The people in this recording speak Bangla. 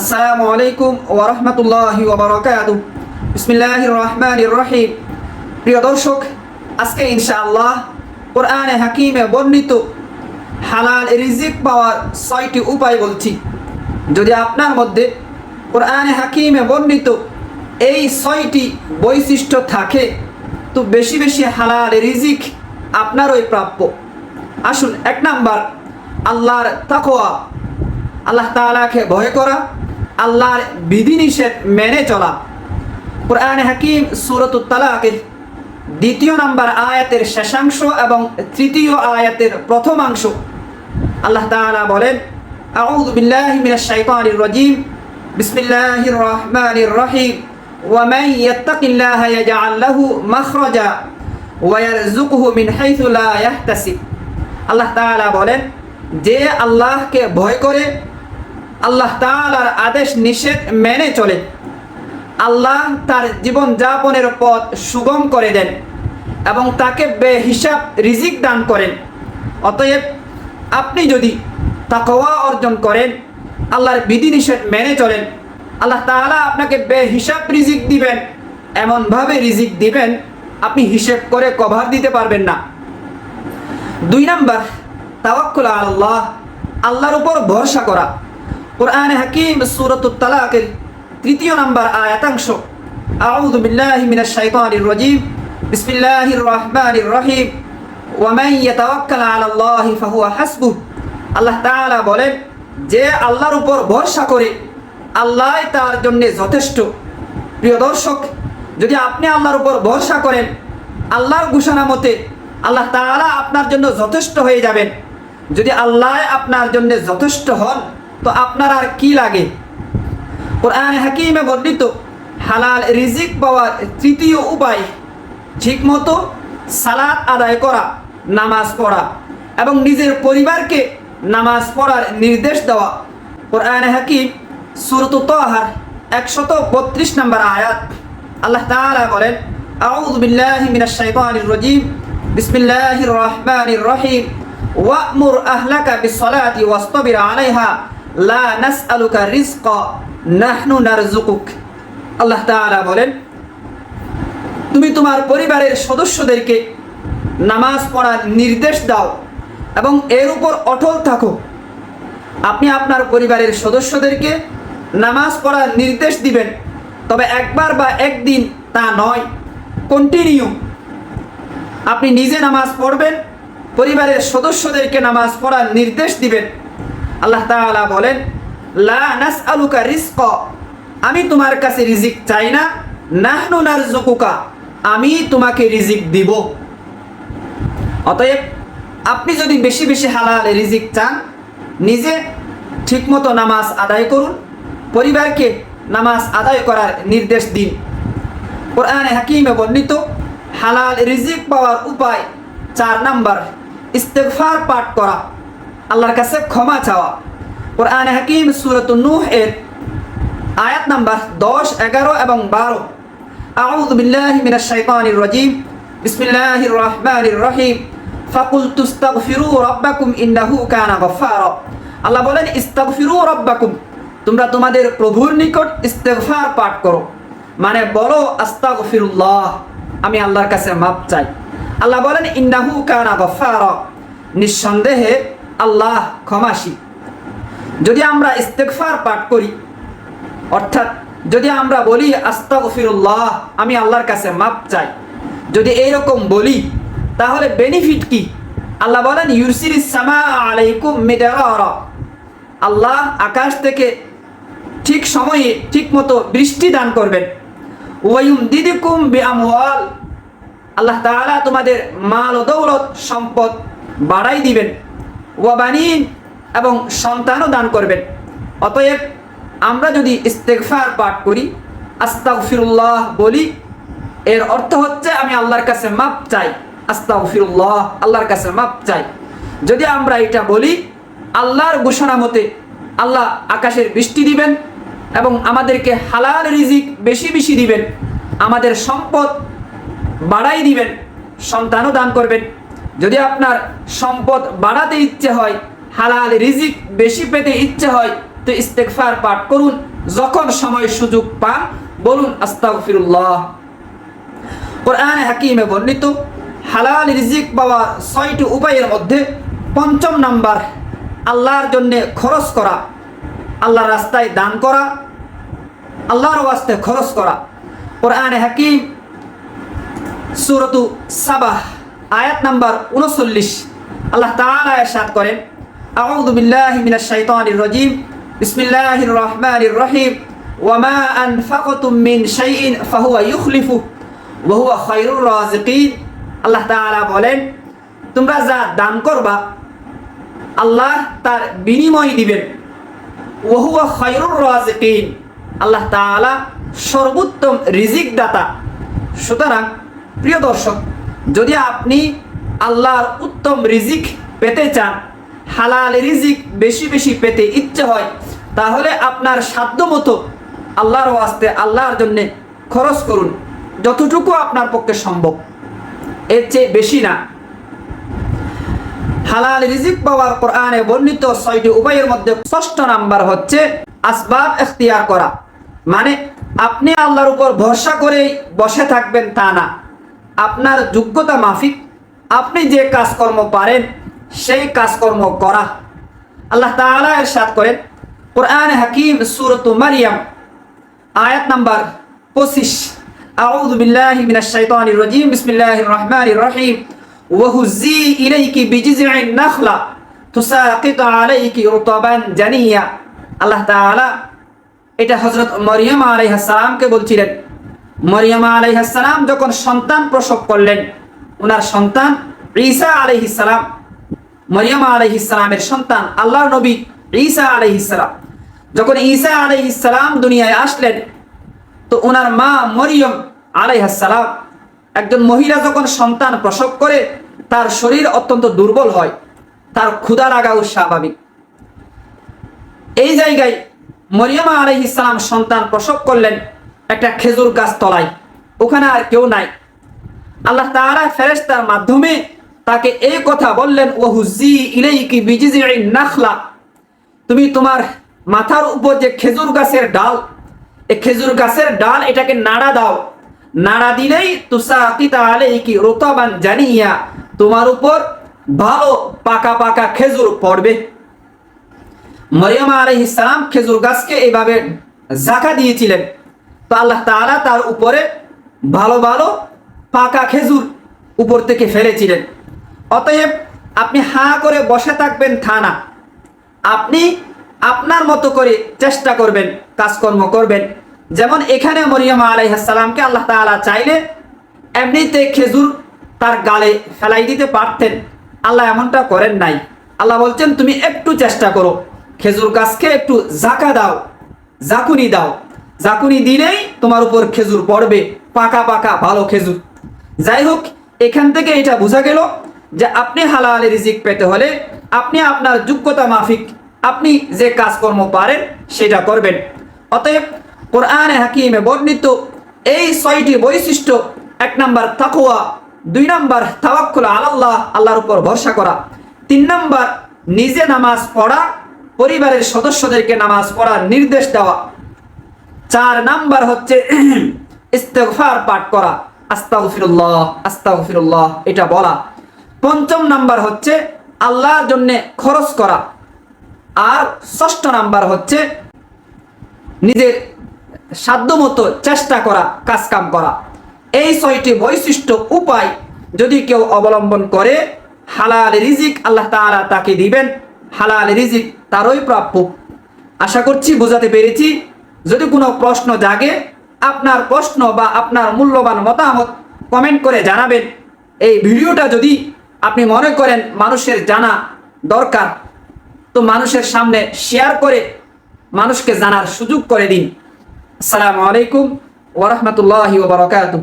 আসসালামু আলাইকুম ওরহমতুল্লাহি ওবরাকাত বিসমিল্লাহ রহমান রহিম। প্রিয় দর্শক, আজকে ইনশাআল্লাহ কোরআনে হাকিমে বর্ণিত হালাল রিজিক পাওয়ার ছয়টি উপায় বলছি। যদি আপনার মধ্যে কোরআনে হাকিমে বর্ণিত এই ছয়টি বৈশিষ্ট্য থাকে, তো বেশি বেশি হালাল রিজিক আপনারই প্রাপ্য। আসুন, এক নাম্বার, আল্লাহর তাকোয়া আল্লাহ তাআলাকে ভয় করা আল্লাহর বিধিনিষেধ মেনে চলা কোরআন হাকিম সুরত তালাকের দ্বিতীয় নাম্বার আয়াতের শেষাংশ এবং তৃতীয় আয়াতের প্রথমাংশ আল্লাহ তাআলা বলেন আউযু বিল্লাহি মিনাশ শাইতানির রাজিম বিসমিল্লাহির রহমানির রহিম ومن يتق الله يجعل له مخرجا ويرزقه من حيث لا يحتسب আল্লাহ তাআলা বলেন যে আল্লাহকে ভয় করে আল্লাহ তাআলার আদেশ নিষেধ মেনে চলে। আল্লাহ তার জীবন যাপনের পথ সুগম করে দেন এবং তাকে বেহিসাব রিজিক দান করেন। অতএব আপনি যদি তাকওয়া অর্জন করেন, আল্লাহর বিধিনিষেধ মেনে চলেন, আল্লাহ তাআলা আপনাকে বেহিসাব রিজিক দিবেন, এমনভাবে রিজিক দিবেন, আপনি হিসেব করে কভার দিতে পারবেন না। দুই নাম্বার, তাওয়াক্কুল আল্লাহ আল্লাহর উপর ভরসা করা। কোরআনে হাকিম সুরত তালাকের তৃতীয় নাম্বার আয়াতাংশ আউযু বিল্লাহি মিনাশ শাইতানির রাজিম বিসমিল্লাহির রহমানির রহিম ওয়ামান ইয়াতাওয়াক্কাল আলাল্লাহি ফাহুয়া হাসবুহ আল্লাহ তাআলা বলেন যে আল্লাহর উপর ভরসা করে আল্লাহ তার জন্য যথেষ্ট প্রিয় দর্শক যদি আপনি আল্লাহর উপর ভরসা করেন আল্লাহর ঘোষণা মতে আল্লাহ তাআলা আপনার জন্য যথেষ্ট হয়ে যাবেন যদি আল্লাহ আপনার জন্য যথেষ্ট হন তো আপনার আর কি লাগে? কোরআন হাকিমে বর্ণিত, হালাল রিজিক পাওয়ার তৃতীয় উপায়, ঠিকমতো সালাত আদায় করা, নামাজ পড়া এবং নিজের পরিবারকে নামাজ পড়ার নির্দেশ দেওয়া। কোরআন হাকিম সুরত তহার একশত বত্রিশ নম্বর আয়াত। আল্লাহ তাআলা বলেন, আউযু বিল্লাহি মিনাশ শাইতানির রাজিম। বিসমিল্লাহির রহমানির রহিম। ওয়া'মুর আহলাকা বিস-সালাতি ওয়াসতাবির আলাইহা। লা নাসআলুকা রিজকা, নাহনু নারযুকুক। আল্লাহ তাআলা বলেন, তুমি তোমার পরিবারের সদস্যদেরকে নামাজ পড়ার নির্দেশ দাও এবং এর উপর অটল থাকো। আপনি আপনার পরিবারের সদস্যদেরকে নামাজ পড়ার নির্দেশ দিবেন, তবে একবার বা একদিন তা নয় কন্টিনিউ আপনি নিজে নামাজ পড়বেন, পরিবারের সদস্যদেরকে নামাজ পড়ার নির্দেশ দিবেন। আল্লাহ তাআলা বলেন, লা নাসআলুকা রিজক, আমি তোমার কাছে রিজিক চাই না, নাহনু নারযুকুকা, আমি তোমাকে রিজিক দিব। অতএব, আপনি যদি বেশি বেশি হালাল রিজিক চান, নিজে ঠিকমতো নামাজ আদায় করুন, পরিবারকে নামাজ আদায় করার নির্দেশ দিন। কোরআনে হাকিমে বর্ণিত, হালাল রিজিক পাওয়ার উপায় চার নাম্বার, ইস্তেগফার পাঠ করা। আল্লাহর কাছে ক্ষমা চাওয়া। কোরআনে হাকিম সুরত নূহ এর আয়াত নাম্বার দশ, এগারো এবং বারো। আউযু বিল্লাহি মিনাশ শাইতানির রাজিম। বিসমিল্লাহির রহমানির রহিম। ফাকুল তুস্তাগফিরু রাব্বাকুম ইন্নাহু কানা গফফারা। আল্লাহ বলেন, ইস্তাগফিরু রাব্বাকুম। তোমরা তোমাদের প্রভুর নিকট ইস্তেগফার পাঠ করো। মানে বলো, আস্তাগফিরুল্লাহ, আমি আল্লাহর কাছে মাপ চাই। আল্লাহ বলেন, ইন্নাহু কানা গফফারা। নিঃসন্দেহে আল্লাহ ক্ষমাশী যদি আমরা ইস্তেগফার পাঠ করি, অর্থাৎ যদি আমরা বলি, আস্তাগফিরুল্লাহ আমি আল্লাহর কাছে মাপ চাই। যদি এইরকম বলি, তাহলে বেনিফিট কি? আল্লাহ বলেন ইউরসিরিস সামা আলাইকুম মিদারা আল্লাহ আকাশ থেকে ঠিক সময়ে ঠিক মতো বৃষ্টি দান করবেন। ওয়াইম দিদিকুম বিআমওয়াল আল্লাহ তাআলা তোমাদের মাল ও দৌলত, সম্পদ বাড়াই দিবেন। ওয়াবানিন এবং সন্তানও দান করবেন। অতএব আমরা যদি ইস্তেগফার পাঠ করি, আস্তাগফিরুল্লাহ বলি, এর অর্থ হচ্ছে আমি আল্লাহর কাছে মাপ চাই। আস্তাগফিরুল্লাহ, আল্লাহর কাছে মাপ চাই। যদি আমরা এটা বলি, আল্লাহর ঘোষণা মতে আল্লাহ আকাশের বৃষ্টি দিবেন এবং আমাদেরকে হালাল রিজিক বেশি বেশি দিবেন, আমাদের সম্পদ বাড়াই দিবেন, সন্তানও দান করবেন। যদি আপনার সম্পদ বাড়াতে ইচ্ছে হয়, হালাল রিজিক বেশি পেতে ইচ্ছে হয়, তো মুহূর্তে ইস্তেগফার পাঠ করুন। যখন সময় সুযোগ পান, বলুন, আস্তাগফিরুল্লাহ। কোরআনে হাকিমে বর্ণিত, হালাল রিজিক পাওয়া ছয়টি উপায়ের মধ্যে পঞ্চম নাম্বার, আল্লাহর জন্যে খরচ করা। আল্লাহর রাস্তায় দান করা, আল্লাহর ওয়াস্তে খরচ করা। কোরআনে হাকিম, সুরতু সাবাহ। আয়াত নাম্বার উনচল্লিশ। আল্লাহ তাআলা ইরশাদ করেন, আউযু বিল্লাহি মিনাশ শাইতানির রাজিম, বিসমিল্লাহির রহমানির রহিম ওয়ামা আনফাকতুম মিন শাইইন ফাহুয়া ইউখলিফু, ওয়া হুয়া খায়রুর রাযিকিন আল্লাহ তাআলা বলেন, তোমরা যা দান করবা, আল্লাহ তার বিনিময় দিবেন। ওহুয়া খায়রুর রাজিকিন। আল্লাহ তাআলা সর্বোত্তম রিজিক দাতা সুতরাং, প্রিয় দর্শক যদি আপনি আল্লাহর উত্তম রিজিক পেতে চান, হালাল রিজিক বেশি বেশি পেতে ইচ্ছে হয়, তাহলে আপনার সাধ্য মতো আল্লাহর ওয়াস্তে আল্লাহর জন্যে খরচ করুন, যতটুকু আপনার পক্ষে সম্ভব। এর চেয়ে বেশি না। হালাল রিজিক পাওয়ার কোরআনে বর্ণিত ছয়টি উপায়ের মধ্যে ষষ্ঠ নাম্বার হচ্ছে আসবাব এখতিয়ার করা। মানে আপনি আল্লাহর উপর ভরসা করেই বসে থাকবেন তা না। আপনার যোগ্যতা মাফিক। আপনি যে কাজকর্ম পারেন, সেই কাজকর্ম করা। আল্লাহ তাআলা ইরশাদ করেন, কোরআন হাকিম, সূরাত মারিয়াম আয়াত নাম্বার পঁচিশ। আউযু বিল্লাহি মিনাশ শাইতানির রাজিম, বিসমিল্লাহির রহমানির রহিম। ওয়াহুজি ইলাইকি বিজিযি'in নাখলা, তুসাকিতু আলাইকি রুতাবান জানিয়া আল্লাহ তাআলা এটা হযরত মরিয়ম আলাইহিস সালামকে বলছিলেন। মরিয়ম আলাইহিস সালাম যখন সন্তান প্রসব করলেন ওনার সন্তান ঈসা আলাইহিস সালাম, মরিয়ম আলাইহিস সালামের সন্তান আল্লাহ নবী ঈসা আলাইহিস সালাম। যখন ঈসা আলাইহিস সালাম দুনিয়ায় আসলেন, তো ওনার মা মরিয়ম আলাইহাস সালাম একজন মহিলা যখন সন্তান প্রসব করে, তার শরীর অত্যন্ত দুর্বল হয়, তার ক্ষুধা লাগাও স্বাভাবিক। এই জায়গায় মরিয়মা আলহ ইসলাম সন্তান প্রসব করলেন একটা খেজুর গাছ তলায়। ওখানে আর কেউ নাই। আল্লাহ তাআলা ফেরেশতার মাধ্যমে তাকে এই কথা বললেন ওহুজি ইলাইকি বিজিজি নাখলা। তুমি তোমার মাথার উপর যে খেজুর গাছের ডাল, এই খেজুর গাছের ডাল এটাকে নাড়া দাও। নাড়া দিলেই তুসাকিতা আলাইকি রুতাবান জানিয়া তোমার উপর ভালো পাকা পাকা খেজুর পড়বে। মরিয়ম আলাইহিস সালাম খেজুর গাছকে এইভাবে জাকা দিয়েছিলেন। তো আল্লাহ তাআলা তার উপরে ভালো ভালো পাকা খেজুর উপর থেকে ফেলেছিলেন। অতএব আপনি হা করে বসে থাকবেন থানা আপনি আপনার মতো করে চেষ্টা করবেন, কাজকর্ম করবেন। যেমন এখানে মরিয়ম আলাইহাসালামকে আল্লাহ তাআলা চাইলে এমনিতে খেজুর তার গালে ফেলাই দিতে পারতেন। আল্লাহ এমনটা করেন নাই। আল্লাহ বলছেন, তুমি একটু চেষ্টা করো। খেজুর গাছকে একটু জাকা দাও জাকুনি দাও। জাকুনি দিলেই তোমার উপর খেজুর পড়বে, পাকা পাকা ভালো খেজুর। যাই হোক, এখান থেকে এটা বোঝা গেল যে আপনি হালাল রিজিক পেতে হলে আপনি আপনার যোগ্যতা মাফিক, আপনি যে কাজকর্ম পারেন সেটা করবেন। অতএব কোরআনে হাকিমে বর্ণিত এই ছয়টি বৈশিষ্ট্য, এক নাম্বার তাকুয়া দুই নাম্বার তাওয়াক্কুল আলাল্লাহ, আল্লাহর উপর ভরসা করা, তিন নাম্বার নিজে নামাজ পড়া, পরিবারের সদস্যদেরকে নামাজ পড়ার নির্দেশ দেওয়া চার নাম্বার হচ্ছে ইস্তেগফার পাঠ করা। আস্তাগফিরুল্লাহ আস্তাগফিরুল্লাহ, এটা বলা। পঞ্চম নাম্বার হচ্ছে আল্লাহর জন্য খরচ করা। আর ষষ্ঠ নাম্বার হচ্ছে নিজের সাধ্যমতো চেষ্টা করা কাজ কাম করা। এই ছয়টি বৈশিষ্ট্য উপায় যদি কেউ অবলম্বন করে, হালাল রিজিক আল্লাহ তাআলা তাকে দিবেন। হালাল রিজিক তারই প্রাপ্য। আশা করছি বোঝাতে পেরেছি। যদি কোনো প্রশ্ন জাগে, আপনার প্রশ্ন বা আপনার মূল্যবান মতামত কমেন্ট করে জানাবেন। এই ভিডিওটা যদি আপনি মনে করেন মানুষের জানা দরকার, তো মানুষের সামনে শেয়ার করে মানুষকে জানার সুযোগ করে দিন। আসসালামু আলাইকুম ওরহমতুল্লাহি ওবরাকাতুহ